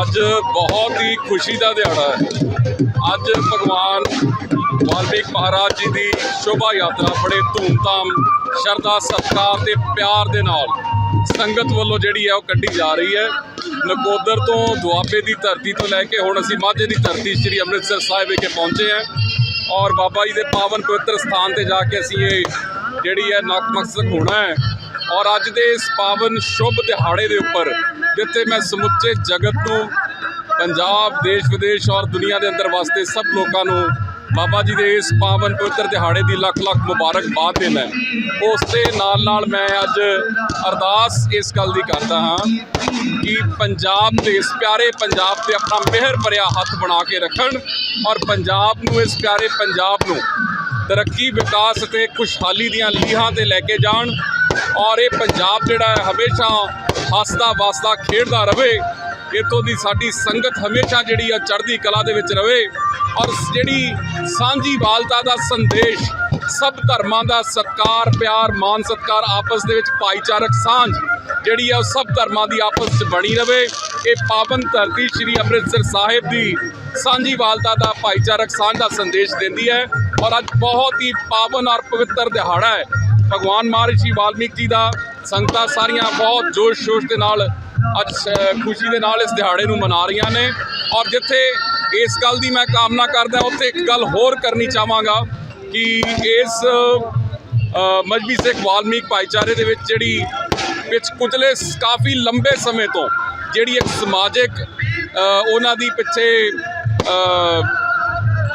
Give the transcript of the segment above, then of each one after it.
ਅੱਜ ਬਹੁਤ ਹੀ ਖੁਸ਼ੀ ਦਾ ਦਿਹਾੜਾ ਹੈ। ਅੱਜ ਭਗਵਾਨ ਵਾਲਮੀਕ ਮਹਾਰਾਜ ਜੀ ਦੀ ਸ਼ੋਭਾ ਯਾਤਰਾ ਬੜੇ ਧੂਮ ਧਾਮ ਸ਼ਰਧਾ, ਸਤਕਾਰ ਤੇ ਪਿਆਰ ਦੇ ਨਾਲ ਸੰਗਤ ਵੱਲੋਂ ਜਿਹੜੀ ਹੈ ਉਹ ਕੱਢੀ ਜਾ ਰਹੀ ਹੈ। ਨਕੋਦਰ ਤੋਂ ਦੁਆਬੇ ਦੀ ਧਰਤੀ ਤੋਂ ਲੈ ਕੇ ਹੁਣ ਅਸੀਂ ਮਾਝੇ ਦੀ ਧਰਤੀ ਸ੍ਰੀ ਅੰਮ੍ਰਿਤਸਰ ਸਾਹਿਬ ਵਿਖੇ ਪਹੁੰਚੇ ਹਾਂ। ਔਰ ਬਾਬਾ ਜੀ ਦੇ ਪਾਵਨ ਪਵਿੱਤਰ ਸਥਾਨ ਤੇ ਜਾ ਕੇ ਅਸੀਂ ਇਹ ਜਿਹੜੀ ਹੈ ਨਤਮਸਤਕ ਹੋਣਾ ਹੈ। ਔਰ ਅੱਜ ਦੇ ਇਸ ਪਾਵਨ ਸ਼ੁਭ ਦਿਹਾੜੇ ਦੇ ਉੱਪਰ ਜਿੱਥੇ ਮੈਂ ਸਮੁੱਚੇ ਜਗਤ ਨੂੰ, ਪੰਜਾਬ ਦੇਸ਼ ਵਿਦੇਸ਼ ਔਰ ਦੁਨੀਆ ਦੇ ਅੰਦਰ ਵਾਸਤੇ ਸਭ ਲੋਕਾਂ ਨੂੰ ਬਾਬਾ ਜੀ ਦੇ ਇਸ ਪਾਵਨ ਪਵਿੱਤਰ ਦਿਹਾੜੇ ਦੀ ਲੱਖ ਲੱਖ ਮੁਬਾਰਕਬਾਦ ਦੇਣਾ ਹੈ। ਉਸ ਦੇ ਨਾਲ ਨਾਲ ਮੈਂ ਅੱਜ ਅਰਦਾਸ ਇਸ ਗੱਲ ਦੀ ਕਰਦਾ ਹਾਂ ਕਿ ਪੰਜਾਬ ਦੇ ਇਸ ਪਿਆਰੇ ਪੰਜਾਬ ਤੇ ਆਪਣਾ ਮਿਹਰ ਭਰਿਆ ਹੱਥ ਬਣਾ ਕੇ ਰੱਖਣ ਔਰ ਪੰਜਾਬ ਨੂੰ ਇਸ ਪਿਆਰੇ ਪੰਜਾਬ ਨੂੰ ਤਰੱਕੀ, ਵਿਕਾਸ ਅਤੇ ਖੁਸ਼ਹਾਲੀ ਦੀਆਂ ਲੀਹਾਂ ਤੇ ਲੈ ਕੇ ਜਾਣ ਔਰ ਇਹ ਪੰਜਾਬ ਜਿਹੜਾ ਹੈ ਹਮੇਸ਼ਾ ਹੱਸਦਾ ਵਸਦਾ ਖੇਡਦਾ ਰਵੇ ਇਤੋਂ ਦੀ ਸਾਡੀ ਸੰਗਤ ਹਮੇਸ਼ਾ ਜਿਹੜੀ ਆ ਚੜ੍ਹਦੀ ਕਲਾ ਦੇ ਵਿੱਚ ਰਵੇ ਔਰ ਜਿਹੜੀ ਸਾਂਝੀ ਵਾਲਤਾ ਦਾ ਸੰਦੇਸ਼, ਸਭ ਧਰਮਾਂ ਦਾ ਸਤਕਾਰ, ਪਿਆਰ ਮਾਨ ਸਤਕਾਰ ਆਪਸ ਦੇ ਵਿੱਚ ਭਾਈਚਾਰਕ ਸਾਂਝ ਜਿਹੜੀ ਆ ਉਹ ਸਭ ਧਰਮਾਂ ਦੀ ਆਪਸ 'ਚ ਬਣੀ ਰਵੇ, ਇਹ ਪਾਵਨ ਧਰਤੀ ਸ੍ਰੀ ਅੰਮ੍ਰਿਤਸਰ ਸਾਹਿਬ ਦੀ ਸਾਂਝੀ ਵਾਲਤਾ ਦਾ ਭਾਈਚਾਰਕ ਸਾਂਝ ਦਾ ਸੰਦੇਸ਼ ਦਿੰਦੀ ਹੈ ਔਰ ਅੱਜ ਬਹੁਤ ਹੀ ਪਾਵਨ ਔਰ ਪਵਿੱਤਰ ਦਿਹਾੜਾ ਹੈ। ਭਗਵਾਨ ਮਹਾਰਿਸ਼ੀ ਵਾਲਮੀਕ ਜੀ ਦਾ ਸੰਗਤਾਂ ਸਾਰੀਆਂ ਬਹੁਤ ਜੋਸ਼ ਸ਼ੋਸ਼ ਦੇ ਨਾਲ ਅੱਜ ਖੁਸ਼ੀ ਦੇ ਨਾਲ ਇਸ ਦਿਹਾੜੇ ਨੂੰ ਮਨਾ ਰਹੀਆਂ ਨੇ। ਔਰ ਜਿੱਥੇ ਇਸ ਗੱਲ ਦੀ ਮੈਂ ਕਾਮਨਾ ਕਰਦਾ, ਉੱਥੇ ਇੱਕ ਗੱਲ ਹੋਰ ਕਰਨੀ ਚਾਹਾਂਗਾ ਕਿ ਇਸ ਮਜਬੀ ਸਿੱਖ ਵਾਲਮੀਕ ਭਾਈਚਾਰੇ ਦੇ ਵਿੱਚ ਜਿਹੜੀ ਵਿੱਚ ਕੁਚਲੇ ਕਾਫੀ ਲੰਬੇ ਸਮੇਂ ਤੋਂ ਜਿਹੜੀ ਇੱਕ ਸਮਾਜਿਕ ਉਹਨਾਂ ਦੀ ਪਿੱਛੇ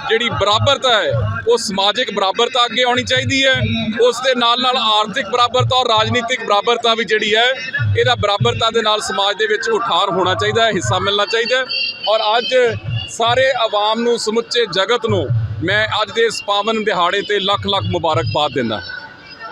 ਜਿਹੜੀ ਬਰਾਬਰਤਾ ਹੈ, ਉਹ ਸਮਾਜਿਕ ਬਰਾਬਰਤਾ ਅੱਗੇ ਆਉਣੀ ਚਾਹੀਦੀ ਹੈ। ਉਸ ਦੇ ਨਾਲ ਨਾਲ ਆਰਥਿਕ ਬਰਾਬਰਤਾ ਔਰ ਰਾਜਨੀਤਿਕ ਬਰਾਬਰਤਾ ਵੀ ਜਿਹੜੀ ਹੈ, ਇਹਦਾ ਬਰਾਬਰਤਾ ਦੇ ਨਾਲ ਸਮਾਜ ਦੇ ਵਿੱਚ ਉਠਾਰ ਹੋਣਾ ਚਾਹੀਦਾ ਹੈ, ਹਿੱਸਾ ਮਿਲਣਾ ਚਾਹੀਦਾ ਹੈ। ਔਰ ਅੱਜ ਸਾਰੇ ਆਵਾਮ ਨੂੰ ਸਮੁੱਚੇ ਜਗਤ ਨੂੰ ਮੈਂ ਅੱਜ ਦੇ ਇਸ ਪਾਵਨ ਦਿਹਾੜੇ ਤੇ ਲੱਖ ਲੱਖ ਮੁਬਾਰਕਬਾਦ ਦਿੰਦਾ।